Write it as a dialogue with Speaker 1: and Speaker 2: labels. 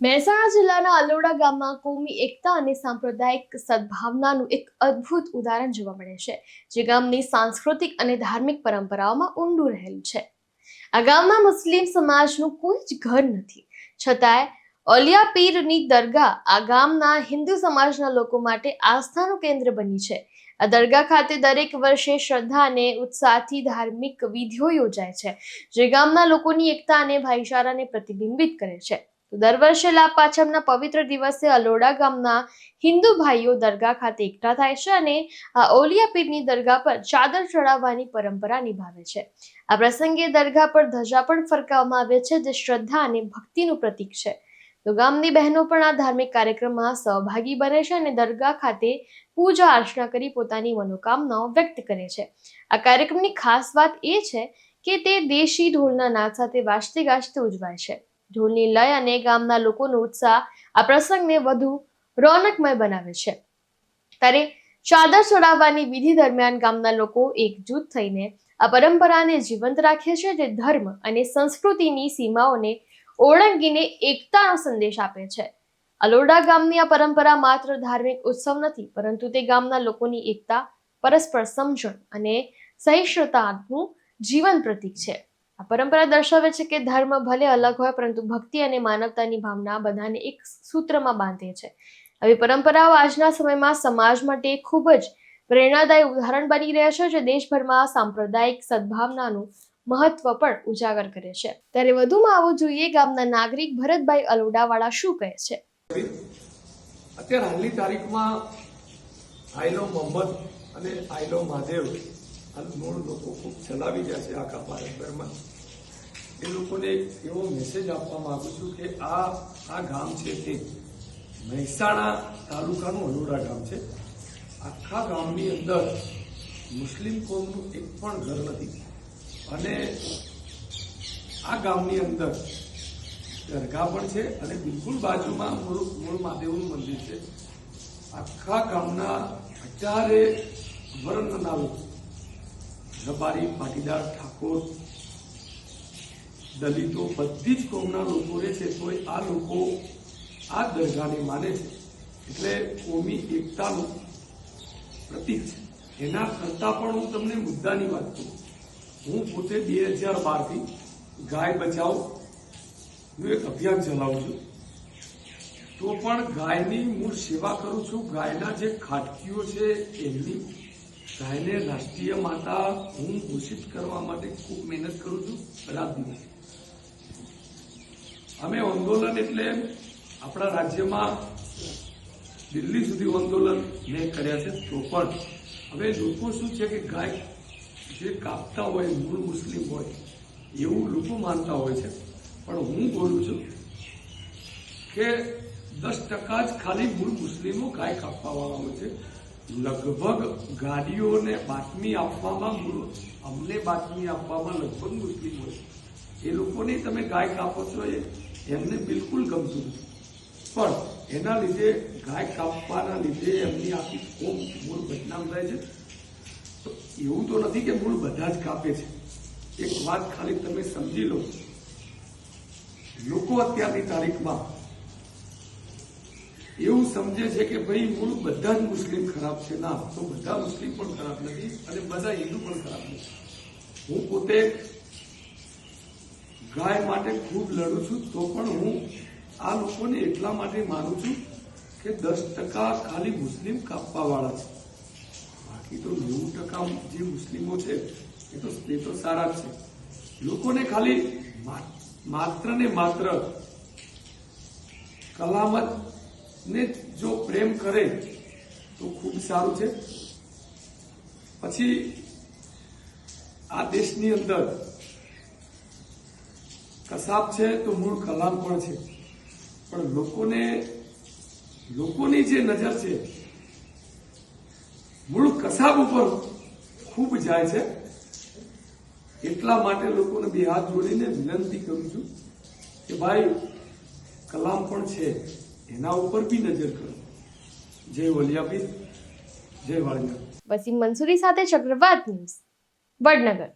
Speaker 1: મહેસાણા જિલ્લાના અલોડા ગામમાં કોમી એકતા અને સાંપ્રદાયિક સદભાવનાનું એક અદ્ભુત ઉદાહરણ જોવા મળે છે, જે ગામની સાંસ્કૃતિક અને ધાર્મિક પરંપરાઓમાં ઊંડું રહેલું છે. આ ગામમાં મુસ્લિમ સમાજનું કોઈ જ ઘર નથી. છતાંય ઓલિયા પીરની દરગાહ આ ગામના હિન્દુ સમાજના લોકો માટે આસ્થાનું કેન્દ્ર બની છે. આ દરગાહ ખાતે દરેક વર્ષે શ્રદ્ધા અને ઉત્સાહથી ધાર્મિક વિધિઓ યોજાય છે, જે ગામના લોકોની એકતા અને ભાઈચારાને પ્રતિબિંબિત કરે છે. દર વર્ષે લાભ પાછમના પવિત્ર દિવસે અલોડા ગામના હિન્દુ ભાઈઓ દરગાહ ખાતે એકઠા થાય છે અને આ ઓલિયા પીરની દરગાહ પર ચાદર ચડાવવાની પરંપરા નિભાવે છે. આ પ્રસંગે દરગાહ પર ધજા પણ ફરકાવવામાં આવે છે, જે શ્રદ્ધા અને ભક્તિનું પ્રતીક છે. તો ગામની બહેનો પણ આ ધાર્મિક કાર્યક્રમમાં સહભાગી બને છે અને દરગાહ ખાતે પૂજા અર્ચના કરી પોતાની મનોકામનાઓ વ્યક્ત કરે છે. આ કાર્યક્રમની ખાસ વાત એ છે કે તે દેશી ઢોલના નાદ સાથે વાજતે ગાજતે ઉજવાય છે. ઢોલની લય અને ગામના લોકોનો ઉત્સાહ આ પ્રસંગને વધુ રોનકમય બનાવે છે. ત્યારે ચાદર ચડાવવાની વિધિ દરમિયાન ગામના લોકો એકજૂથ થઈને આ પરંપરાને જીવંત રાખે છે જે ધર્મ અને સંસ્કૃતિની સીમાઓને ઓળંગીને એકતાનો સંદેશ આપે છે. અલોડા ગામની આ પરંપરા માત્ર ધાર્મિક ઉત્સવ નથી, પરંતુ તે ગામના લોકોની એકતા, પરસ્પર સમજણ અને સહિષ્ણુતાનું જીવન પ્રતીક છે. આ પરંપરા દર્શાવે છે કે ધર્મ ભલે અલગ હોય, પરંતુ ભક્તિ અને માનવતાની ભાવના બધાને એક સૂત્રમાં બાંધે છે. આવી પરંપરાઓ આજના સમયમાં સમાજ માટે ખૂબ જ પ્રેરણાદાયી ઉદાહરણ બની રહ્યા છે, જે દેશભરમાં સાંપ્રદાયિક સદભાવનાનું મહત્વ પણ ઉજાગર કરે છે. ત્યારે વધુમાં આવવું જોઈએ, ગામના નાગરિક ભરતભાઈ અલોડાવાળા શું કહે છે?
Speaker 2: અત્યારે હાલની તારીખમાં આઈલો મોહમ્મદ અને આઈલો મહાદેવ મૂળ લોકો ખૂબ ચલાવી ગયા છે આખા ભારતભરમાં એ લોકોને એવો મેસેજ આપવા માંગુ છું કે આ આ ગામ છે તે મહેસાણા તાલુકાનું અલોડા ગામ છે. આખા ગામની અંદર મુસ્લિમ કોમનું એક પણ ઘર નથી. અને આ ગામની અંદર દરગાહ પણ છે અને બિલકુલ બાજુમાં મૂળ મૂળ મહાદેવનું મંદિર છે. આખા ગામના હજારે વર્ણના લોકો રબારી પાટીદાર, ઠાકોર, દલિતો, બધી જ કોમના લોકો રહે છે તો આ લોકો આ દરગાહને માને છે. એટલે કોમી એકતાનું પ્રતીક છે. એના કરતાં પણ હું તમને મુદ્દાની વાત કરું. હું પોતે બે હજાર બારથી ગાય બચાવનું એક અભિયાન ચલાવું છું. તો પણ ગાયની મૂળ સેવા કરું છું. ગાયના જે ખાટકીઓ છે, એમની ગાયને રાષ્ટ્રીય માતા હું ઘોષિત કરવા માટે ખૂબ મહેનત કરું છું રાત દિવસ અમે આંદોલન એટલે આપણા રાજ્યમાં દિલ્હી સુધી આંદોલન મેં કર્યા છે તો પણ હવે લોકો શું છે કે ગાય જે કાપતા હોય, મૂળ મુસ્લિમ હોય, એવું લોકો માનતા હોય છે. પણ હું બોલું છું કે દસ ટકા જ ખાલી મૂળ મુસ્લિમો ગાય કાપવાવાળા હોય છે. લગભગ ગાડીઓને બાતમી આપવામાં અમને બાતમી આપવામાં લગભગ મુસ્લિમ હોય. એ લોકોને તમે ગાય કાપો છો એ, એમને બિલકુલ ગમતું નથી. પણ એના લીધે ગાય કાપવાના લીધે એમની આખી કોમ મૂળ બદનામ થાય છે. તો એવું તો નથી કે મૂળ બધા જ કાપે છે. એક વાત ખાલી તમે સમજી લો. લોકો અત્યારની તારીખમાં એવું સમજે છે કે ભાઈ મૂળ બધા જ મુસ્લિમ ખરાબ છે. ના, તો બધા મુસ્લિમ પણ ખરાબ નથી અને બધા હિન્દુ પણ ખરાબ નથી. હું પોતે ગાય માટે ખૂબ લડું છું, તો પણ હું આ લોકોને એટલા માટે માનું છું કે દસ ટકા ખાલી મુસ્લિમ કાપવા વાળા છે. બાકી તો નેવું ટકા જે મુસ્લિમો છે, એ તો એ તો સારા છે. લોકોને ખાલી માત્ર ને માત્ર કલામત ને જો પ્રેમ કરે, તો ખૂબ સારું છે. પછી આ દેશની અંદર કસાબ છે તો મૂળ કલામ પણ છે. પણ લોકોને, લોકોની જે નજર છે, મૂળ કસાબ ઉપર ખૂબ જાય છે. એટલા માટે લોકોને બે હાથ જોડીને વિનંતી કરું છું કે ભાઈ, કલામ પણ છે. એના ઉપર બી નજર કરો. જય વલિયાબી જય વાળિયા.
Speaker 1: વસીમ મંસૂરી સાથે ચક્રવાત ન્યૂઝ વડનગર.